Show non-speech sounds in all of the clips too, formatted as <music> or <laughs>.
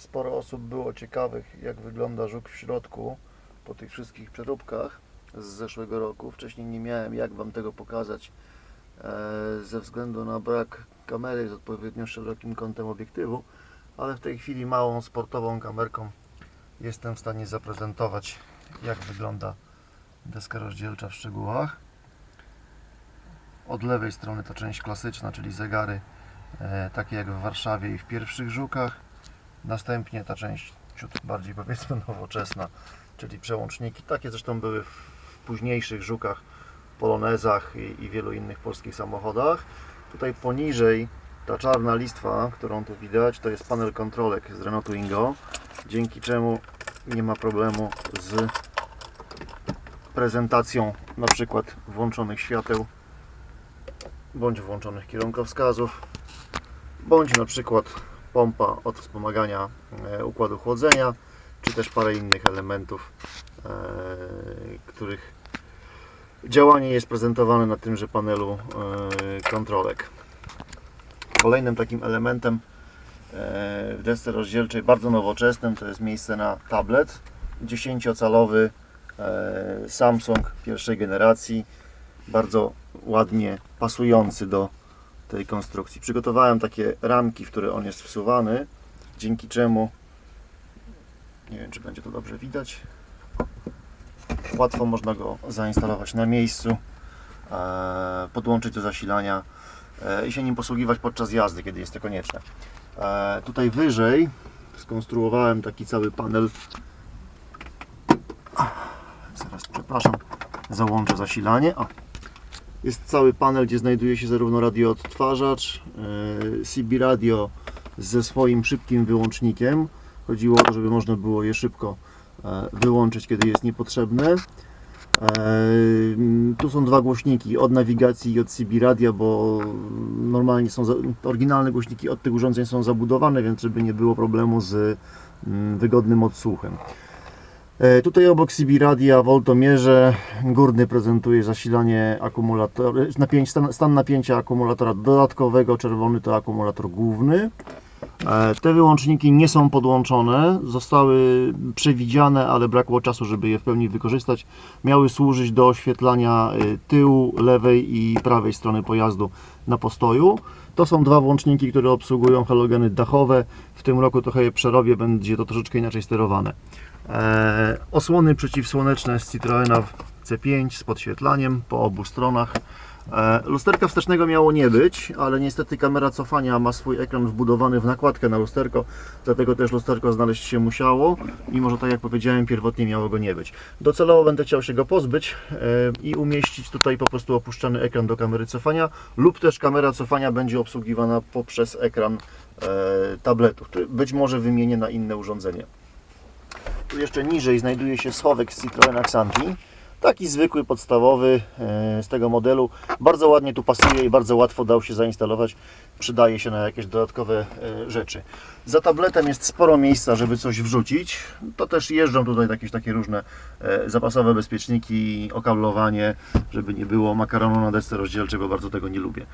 Sporo osób było ciekawych, jak wygląda żuk w środku po tych wszystkich przeróbkach z zeszłego roku. Wcześniej nie miałem jak Wam tego pokazać e, ze względu na brak kamery z odpowiednio szerokim kątem obiektywu, ale w tej chwili małą sportową kamerką jestem w stanie zaprezentować, jak wygląda deska rozdzielcza w szczegółach. Od lewej strony to część klasyczna, czyli zegary, e, takie jak w Warszawie i w pierwszych żukach. Następnie ta część ciut bardziej powiedzmy <laughs> nowoczesna, czyli przełączniki. Takie zresztą były w późniejszych żukach, polonezach i, i wielu innych polskich samochodach. Tutaj poniżej ta czarna listwa, którą tu widać, to jest panel kontrolek z Renault Twingo, dzięki czemu nie ma problemu z prezentacją na przykład włączonych świateł bądź włączonych kierunkowskazów bądź na przykład pompa od wspomagania e, układu chłodzenia czy też parę innych elementów e, których działanie jest prezentowane na tymże panelu e, kontrolek. Kolejnym takim elementem w desce rozdzielczej bardzo nowoczesnym to jest miejsce na tablet 10-calowy e, Samsung pierwszej generacji bardzo ładnie pasujący do tej konstrukcji. Przygotowałem takie ramki, w które on jest wsuwany, dzięki czemu nie wiem, czy będzie to dobrze widać. Łatwo można go zainstalować na miejscu, e, podłączyć do zasilania e, i się nim posługiwać podczas jazdy, kiedy jest to konieczne. E, tutaj wyżej skonstruowałem taki cały panel. Zaraz, przepraszam, załączę zasilanie. O. Jest cały panel, gdzie znajduje się zarówno radioodtwarzacz, e, CB radio ze swoim szybkim wyłącznikiem. Chodziło o to, żeby można było je szybko e, wyłączyć, kiedy jest niepotrzebne. E, Tu są dwa głośniki od nawigacji i od CB radia, bo normalnie są oryginalne głośniki od tych urządzeń są zabudowane, więc żeby nie było problemu z mm, wygodnym odsłuchem. E, Tutaj obok CB radia woltomierze górny prezentuje zasilanie akumulatora, stan napięcia akumulatora dodatkowego, czerwony to akumulator główny. E, Te wyłączniki nie są podłączone, zostały przewidziane, ale brakło czasu, żeby je w pełni wykorzystać. Miały służyć do oświetlania y, tyłu, lewej i prawej strony pojazdu na postoju. To są dwa włączniki, które obsługują halogeny dachowe. W tym roku trochę je przerobię, będzie to troszeczkę inaczej sterowane. E, osłony przeciwsłoneczne z Citroena C5 z podświetlaniem po obu stronach. E, lusterka wstecznego miało nie być, ale niestety kamera cofania ma swój ekran wbudowany w nakładkę na lusterko, dlatego też lusterko znaleźć się musiało, mimo że tak jak powiedziałem, pierwotnie miało go nie być. Docelowo będę chciał się go pozbyć e, i umieścić tutaj po prostu opuszczany ekran do kamery cofania, lub też kamera cofania będzie obsługiwana poprzez ekran e, tabletu, który być może wymienię na inne urządzenie. Tu jeszcze niżej znajduje się schowek z Citroena Xanti. Taki zwykły, podstawowy e, z tego modelu. Bardzo ładnie tu pasuje i bardzo łatwo dał się zainstalować. Przydaje się na jakieś dodatkowe e, rzeczy. Za tabletem jest sporo miejsca, żeby coś wrzucić. To też jeżdżą tutaj jakieś takie różne e, zapasowe bezpieczniki, okablowanie, żeby nie było makaronu na desce rozdzielczej, bo bardzo tego nie lubię.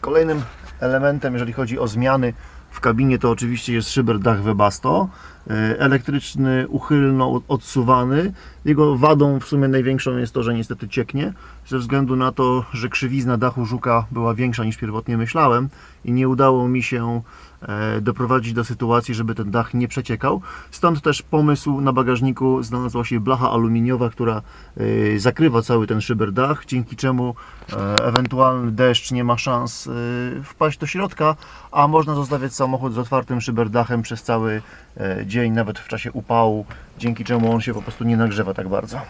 Kolejnym elementem, jeżeli chodzi o zmiany w kabinie, to oczywiście jest szyber dach Webasto. E, Elektryczny, uchylno od- odsuwany. Jego wadą w sumie największą jest to, że niestety cieknie, ze względu na to, że krzywizna dachu Żuka była większa niż pierwotnie myślałem i nie udało mi się doprowadzić do sytuacji, żeby ten dach nie przeciekał. Stąd też pomysł na bagażniku znalazła się blacha aluminiowa, która e, zakrywa cały ten szyberdach, dzięki czemu e, ewentualny deszcz nie ma szans e, wpaść do środka, a można zostawiać samochód z otwartym szyberdachem przez cały e, dzień, nawet w czasie upału, dzięki czemu on się po prostu nie nagrzewa tak bardzo.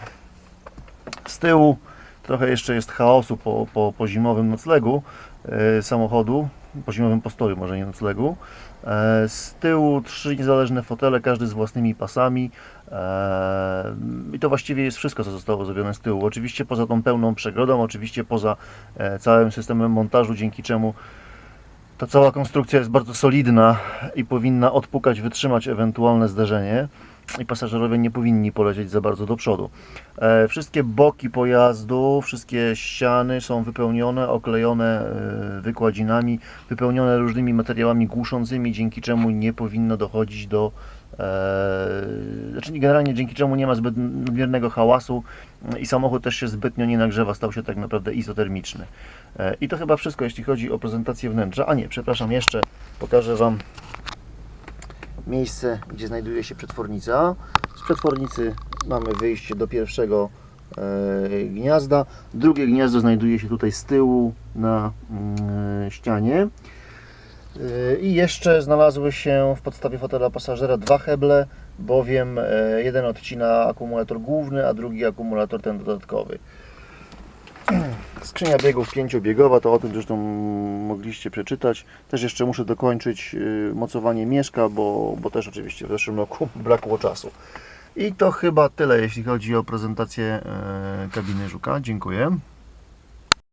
Z tyłu trochę jeszcze jest chaosu po, po, po zimowym noclegu e, samochodu, po zimowym postoju, może nie noclegu. E, z tyłu trzy niezależne fotele, każdy z własnymi pasami. E, I to właściwie jest wszystko, co zostało zrobione z tyłu. Oczywiście poza tą pełną przegrodą, oczywiście poza e, całym systemem montażu, dzięki czemu ta cała konstrukcja jest bardzo solidna i powinna odpukać, wytrzymać ewentualne zderzenie. I pasażerowie nie powinni polecieć za bardzo do przodu. E, Wszystkie boki pojazdu, wszystkie ściany są wypełnione, oklejone e, wykładzinami, wypełnione różnymi materiałami głuszącymi, dzięki czemu nie powinno dochodzić do e, znaczy generalnie dzięki czemu nie ma zbyt nadmiernego hałasu i samochód też się zbytnio nie nagrzewa, stał się tak naprawdę izotermiczny. I to chyba wszystko, jeśli chodzi o prezentację wnętrza. A nie, przepraszam, jeszcze pokażę Wam miejsce, gdzie znajduje się przetwornica. Z przetwornicy mamy wyjście do pierwszego e, gniazda. Drugie gniazdo znajduje się tutaj z tyłu na mm, ścianie. E, I jeszcze znalazły się w podstawie fotela pasażera dwa heble, bowiem e, jeden odcina akumulator główny, a drugi akumulator ten dodatkowy. Skrzynia biegów pięciobiegowa, to o tym zresztą mogliście przeczytać. Też jeszcze muszę dokończyć y, mocowanie mieszka, bo, bo też oczywiście w zeszłym roku <laughs> brakło czasu. I to chyba tyle, jeśli chodzi o prezentację e, kabiny Żuka. Dziękuję.